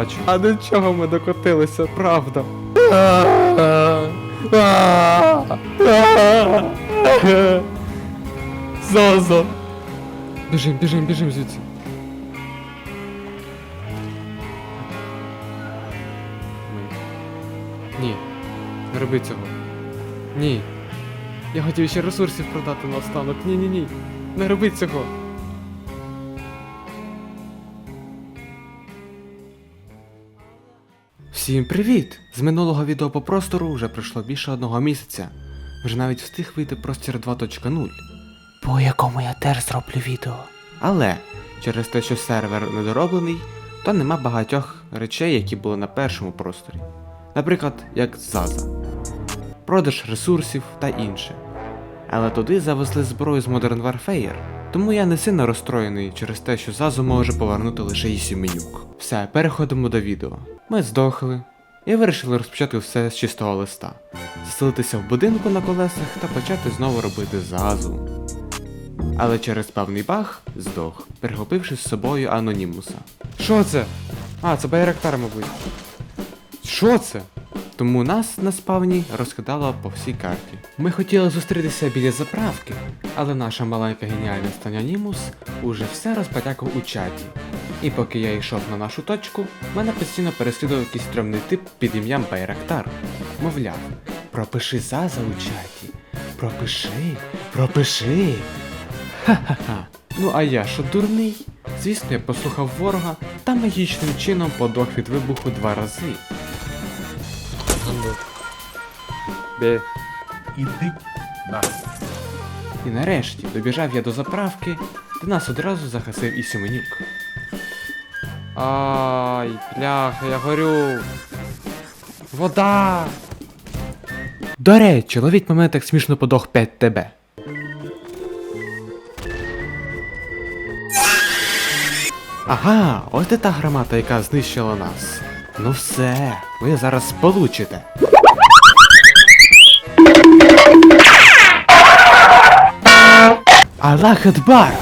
плачу. А до чого ми докотилися, правда? Зозо! Біжим, біжим, біжим звідси. Ні, не роби цього. Ні. Я хотів ще ресурсів продати на останок. Ні, ні, ні. Не роби цього. Всім привіт! З минулого відео по простору вже пройшло більше одного місяця. Вже навіть встиг вийти простір 2.0. по якому я теж зроблю відео. Але через те, що сервер недороблений, то нема багатьох речей, які були на першому просторі. Наприклад, як Заза, продаж ресурсів та інше. Але туди завезли зброю з Modern Warfare, тому я не сильно розстроєний через те, що Зазу може повернути лише Ісіменюк. Все, переходимо до відео. Ми здохли і вирішили розпочати все з чистого листа, заселитися в будинку на колесах та почати знову робити Зазу. Але через певний баг здох, прихопивши з собою анонімуса. Що це? А, це Байрактар, мабуть. Що це? Тому нас на спавні розкидало по всій карті. Ми хотіли зустрітися біля заправки, але наша маленька геніальна Станянімус уже все розпотякав у чаті. І поки я йшов на нашу точку, мене постійно переслідував якийсь стрьомний тип під ім'ям Байрактар. Мовляв, пропиши Заза у чаті. Пропиши, пропиши. Ха-ха-ха. Ну а я що дурний? Звісно, я послухав ворога та магічним чином подох від вибуху два рази. Бе. Іди на. І нарешті добіжав я до заправки, де нас одразу захисив і Сіменюк. Ай, бляха, я горю. Вода. До речі, ловіть момент, як смішно подох 5 тебе. Ага, ось де та громада, яка знищила нас. Ну все, ви зараз получите. Аллах Акбар!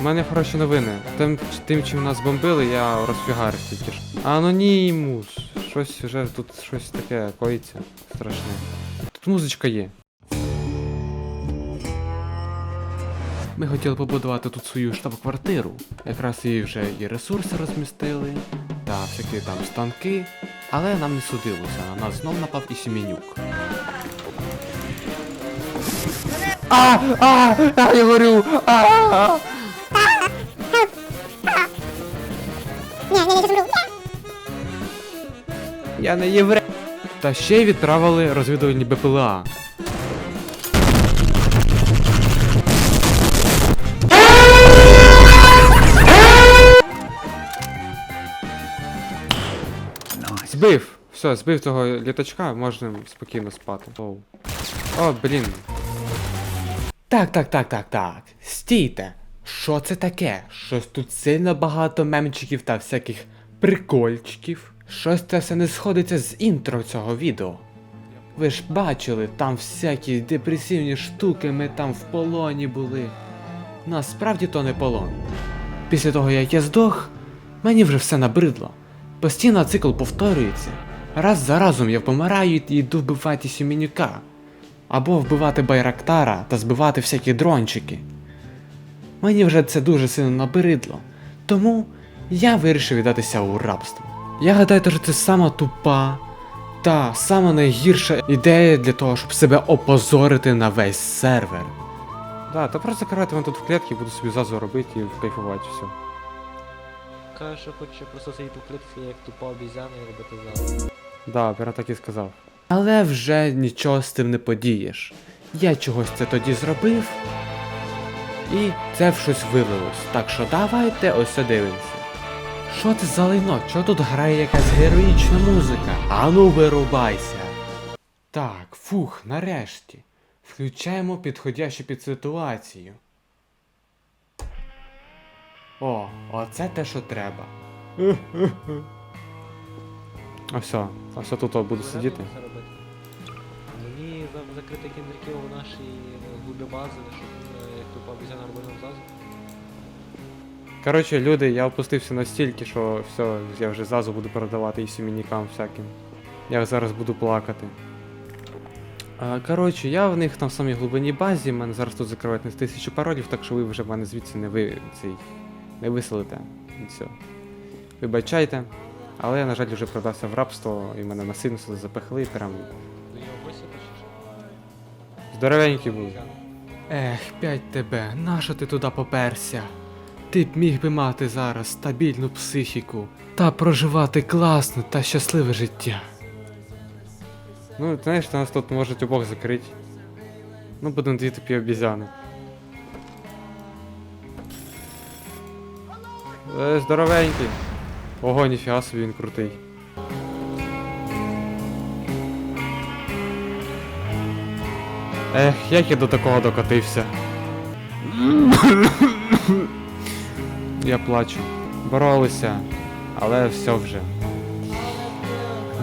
У мене хороші новини. Тим, тим чим нас бомбили, я розфігарив тільки ж. Анонімус. Щось вже тут щось таке коїться страшне. Тут музичка є. Ми хотіли побудувати тут свою штаб-квартиру. Якраз її вже і ресурси розмістили, та всякі там станки. Але нам не судилося, на нас знов напав і Сіменюк. А, а, а, я горю! А, а. Я не єврей. Та ще й відправили розвідувальні БПЛА. Збив! Все, збив того літачка, можна спокійно спати. Оу. О, блін. Так, так, так, так, так. Стійте. Що це таке? Щось тут сильно багато мемчиків та всяких прикольчиків. Щось це все не сходиться з інтро цього відео. Ви ж бачили, там всякі депресивні штуки, ми там в полоні були. Насправді то не полон. Після того, як я здох, мені вже все набридло. Постійно цикл повторюється. Раз за разом я помираю і йду вбивати Сюменюка. Або вбивати Байрактара та збивати всякі дрончики. Мені вже це дуже сильно набридло. Тому я вирішив віддатися у рабство. Я гадаю, що це сама тупа та сама найгірша ідея для того, щоб себе опозорити на весь сервер. Да, та просто закривати мене тут в клітки, буду собі зазу робити і кайфувати все. Каже, що хоче просто сидіти в клітці, як тупа обізяна і робити зараз. Да, прямо так і сказав. Але вже нічого з цим не подієш. Я чогось це тоді зробив. І це в щось вилилось. Так що давайте ось дивимося. Що це за лайно? Чого тут грає якась героїчна музика? Ану вирубайся. Так, фух, нарешті. Включаємо підходящу під ситуацію. О, оце те, що треба. А все тут буду сидіти. Закрити кіндриків у нашій е, глубі бази, щоб е, як тупа обізяна робила зазу. Коротше, люди, я опустився настільки, що все, я вже зазу буду продавати і сімінікам всяким. Я зараз буду плакати. Коротше, я в них там в самій глибині базі, мене зараз тут закривають на тисячу паролів, так що ви вже мене звідси не ви цей не виселите. Все. Вибачайте. Але я, на жаль, вже продався в рабство і мене насильно сюди запихли, прям здоровенький був. Ех, п'ять тебе, нащо ти туди поперся? Ти б міг би мати зараз стабільну психіку та проживати класне та щасливе життя. Ну, ти знаєш, нас тут можуть обох закрити. Ну, будемо дві тупі обізяни. Е, здоровенький. Ого, ніфіга собі він крутий. Ех, як я до такого докотився. я плачу. Боролися, але все вже.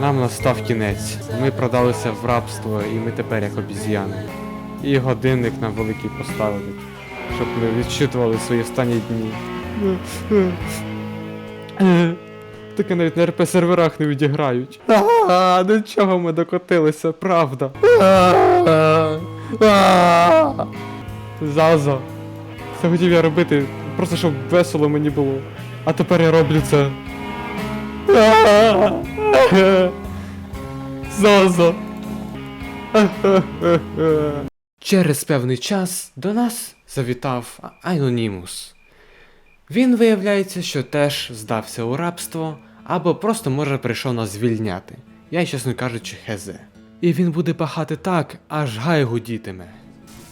Нам настав кінець. Ми продалися в рабство, і ми тепер як обіз'яни. І годинник нам великий поставили, щоб ми відчитували свої останні дні. Таке навіть на РП серверах не відіграють. А, до чого ми докотилися, правда? Заза. Це хотів я робити, просто щоб весело мені було. А тепер я роблю це. Заза. Через певний час до нас завітав Анонімус. Він виявляється, що теж здався у рабство, або просто може прийшов нас звільняти. Я, чесно кажучи, хезе. І він буде пахати так, аж гай гудітиме.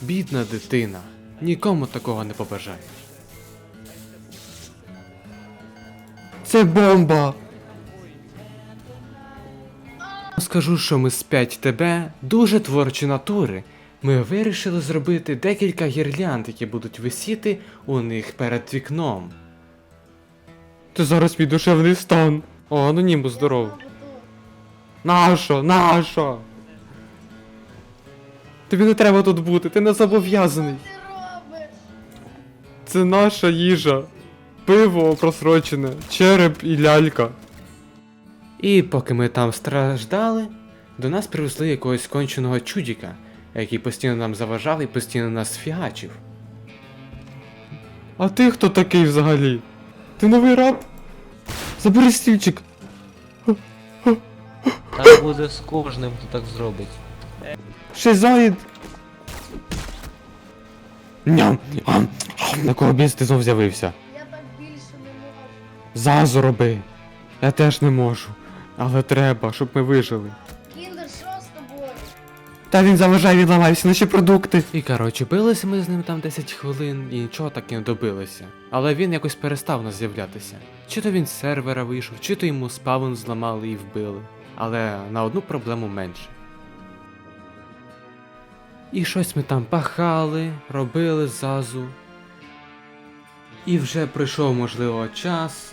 Бідна дитина, нікому такого не побажає. Це бомба! Скажу, що ми 5 тебе дуже творчі натури. Ми вирішили зробити декілька гірлянд, які будуть висіти у них перед вікном. Ти зараз мій душевний стан. О, анонімус здоров. Нащо? Нащо? Тобі не треба тут бути, ти не зобов'язаний. ти робиш? Це наша їжа. Пиво просрочене, череп і лялька. І поки ми там страждали, до нас привезли якогось конченого чудіка, який постійно нам заважав і постійно нас фігачив. А ти хто такий взагалі? Ти новий раб? Забери стільчик. Так буде з кожним, хто так зробить. Шизоїд. Ням. Ам. Ам. На кого біс ти знов з'явився? Я так більше не можу. Зазу роби. Я теж не можу. Але треба, щоб ми вижили. Кіндер, що з тобою? Та він заважає, він ламає всі наші продукти. І коротше, билися ми з ним там 10 хвилин і нічого так і не добилися. Але він якось перестав нас з'являтися. Чи то він з сервера вийшов, чи то йому спавн зламали і вбили. Але на одну проблему менше. І щось ми там пахали, робили зазу. І вже пройшов, можливо, час,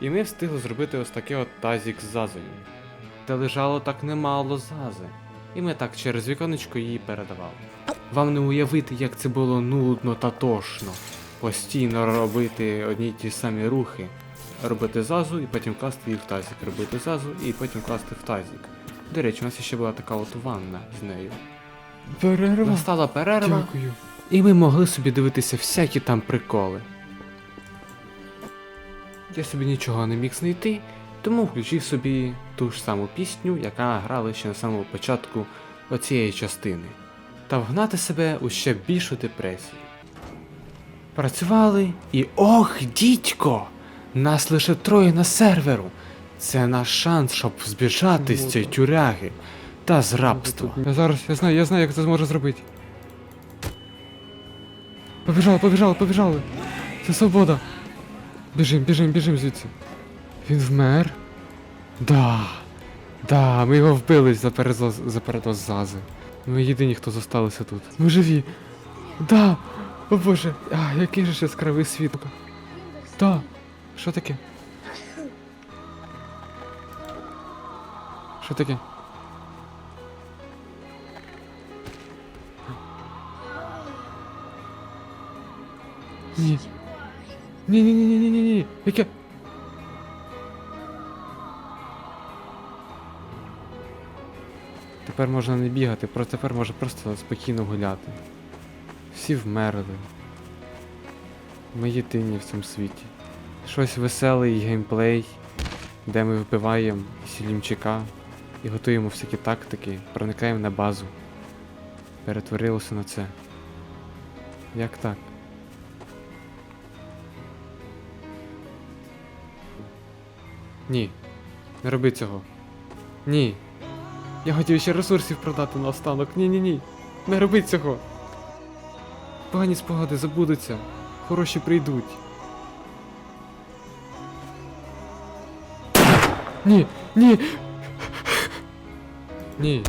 і ми встигли зробити ось такий от тазік з зазою. Де лежало так немало зази. І ми так через віконечко її передавали. Вам не уявити, як це було нудно та тошно. Постійно робити одні й ті самі рухи. Робити зазу і потім класти її в тазик. Робити зазу і потім класти в тазик. До речі, у нас ще була така от ванна з нею. Перерва. Настала перерва. Дякую. І ми могли собі дивитися всякі там приколи. Я собі нічого не міг знайти, тому включив собі ту ж саму пісню, яка грала ще на самому початку оцієї частини, та вгнати себе у ще більшу депресію. Працювали і ох, дідько! Нас лише троє на серверу. Це наш шанс, щоб збіжати з цієї тюряги та з рабства. Я зараз, я знаю, я знаю, як це зможу зробити. Побіжали, побіжали, побіжали. Це свобода. Біжим, біжим, біжим звідси. Він вмер? Да. Да, ми його вбили за передоз, за передоз зази. Ми єдині, хто зосталися тут. Ми живі. Да. О боже, а, який же яскравий світ. Да. Що таке? Що таке? Ні. Ні, ні, ні, ні, ні, ні, ні. Яке? Тепер можна не бігати, про тепер можна просто спокійно гуляти. Всі вмерли. Ми єдині в цьому світі. Щось веселий геймплей, де ми вбиваємо Сілімчика і готуємо всякі тактики, проникаємо на базу. Перетворилося на це. Як так? Ні. Не роби цього. Ні. Я хотів ще ресурсів продати наостанок. Ні-ні-ні. Не роби цього. Погані спогади забудуться. Хороші прийдуть. Ні, ні. Ні.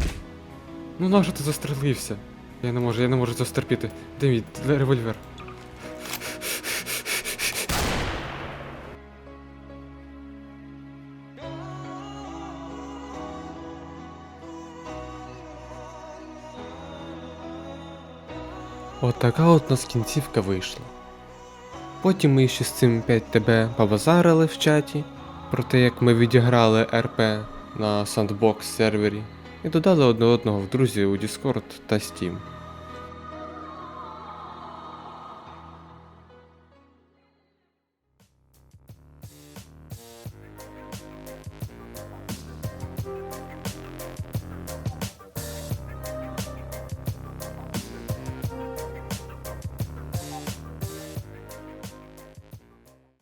Ну нащо ти застрелився? Я не можу, я не можу це стерпіти. Де револьвер? От така от у нас кінцівка вийшла. Потім ми ще з цим 5ТБ побазарили в чаті про те, як ми відіграли РП на сандбокс сервері і додали одне одного в друзі у Discord та Steam.